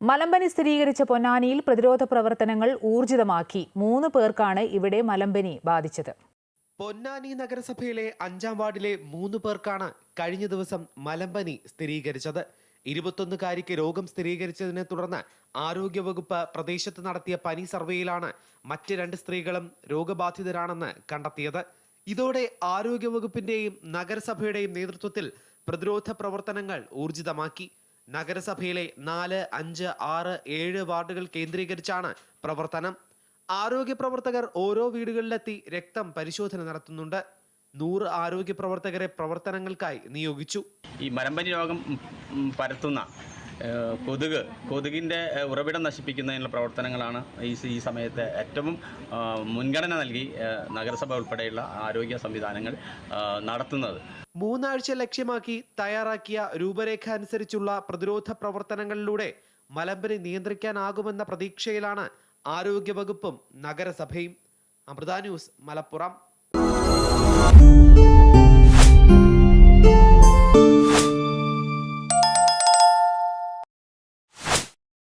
മലമ്പനി സ്ഥിരീകരിച്ച പൊന്നാനിയിൽ പ്രതിരോധ പ്രവർത്തനങ്ങൾ ഊർജിതമാക്കി. മൂന്ന് പേർക്കാണ് ഇവിടെ മലമ്പനി ബാധിച്ചത്. പൊന്നാനി നഗരസഭയിലെ അഞ്ചാം വാർഡിലെ മൂന്ന് പേർക്കാണ് കഴിഞ്ഞ ദിവസം മലമ്പനി സ്ഥിരീകരിച്ചത്. ഇരുപത്തൊന്നുകാരിക്ക് രോഗം സ്ഥിരീകരിച്ചതിനെ തുടർന്ന് ആരോഗ്യവകുപ്പ് പ്രദേശത്ത് നടത്തിയ പനി സർവേയിലാണ് മറ്റ് രണ്ട് സ്ത്രീകളും രോഗബാധിതരാണെന്ന് കണ്ടെത്തിയത്. ഇതോടെ ആരോഗ്യവകുപ്പിന്റെയും നഗരസഭയുടെയും നേതൃത്വത്തിൽ പ്രതിരോധ പ്രവർത്തനങ്ങൾ ഊർജിതമാക്കി. നഗരസഭയിലെ നാല് അഞ്ച് ആറ് ഏഴ് വാർഡുകൾ കേന്ദ്രീകരിച്ചാണ് പ്രവർത്തനം. ആരോഗ്യ പ്രവർത്തകർ ഓരോ വീടുകളിലെത്തി രക്തം പരിശോധന നടത്തുന്നുണ്ട്. നൂറ് ആരോഗ്യ പ്രവർത്തകരെ പ്രവർത്തനങ്ങൾക്കായി നിയോഗിച്ചു. ഈ മരമ്പനി രോഗം പരത്തുന്ന കൊതുക് കൊതുകിന്റെ ഉറവിടം നശിപ്പിക്കുന്നതിനുള്ള പ്രവർത്തനങ്ങളാണ് ഈ ഈ സമയത്ത് ഏറ്റവും മുൻഗണന നൽകി നഗരസഭ ഉൾപ്പെടെയുള്ള ആരോഗ്യ സംവിധാനങ്ങൾ നടത്തുന്നത്. മൂന്നാഴ്ച ലക്ഷ്യമാക്കി തയ്യാറാക്കിയ രൂപരേഖ അനുസരിച്ചുള്ള പ്രതിരോധ പ്രവർത്തനങ്ങളിലൂടെ മലമ്പനി നിയന്ത്രിക്കാനാകുമെന്ന പ്രതീക്ഷയിലാണ് ആരോഗ്യവകുപ്പും നഗരസഭയും. അമൃത ന്യൂസ് മലപ്പുറം.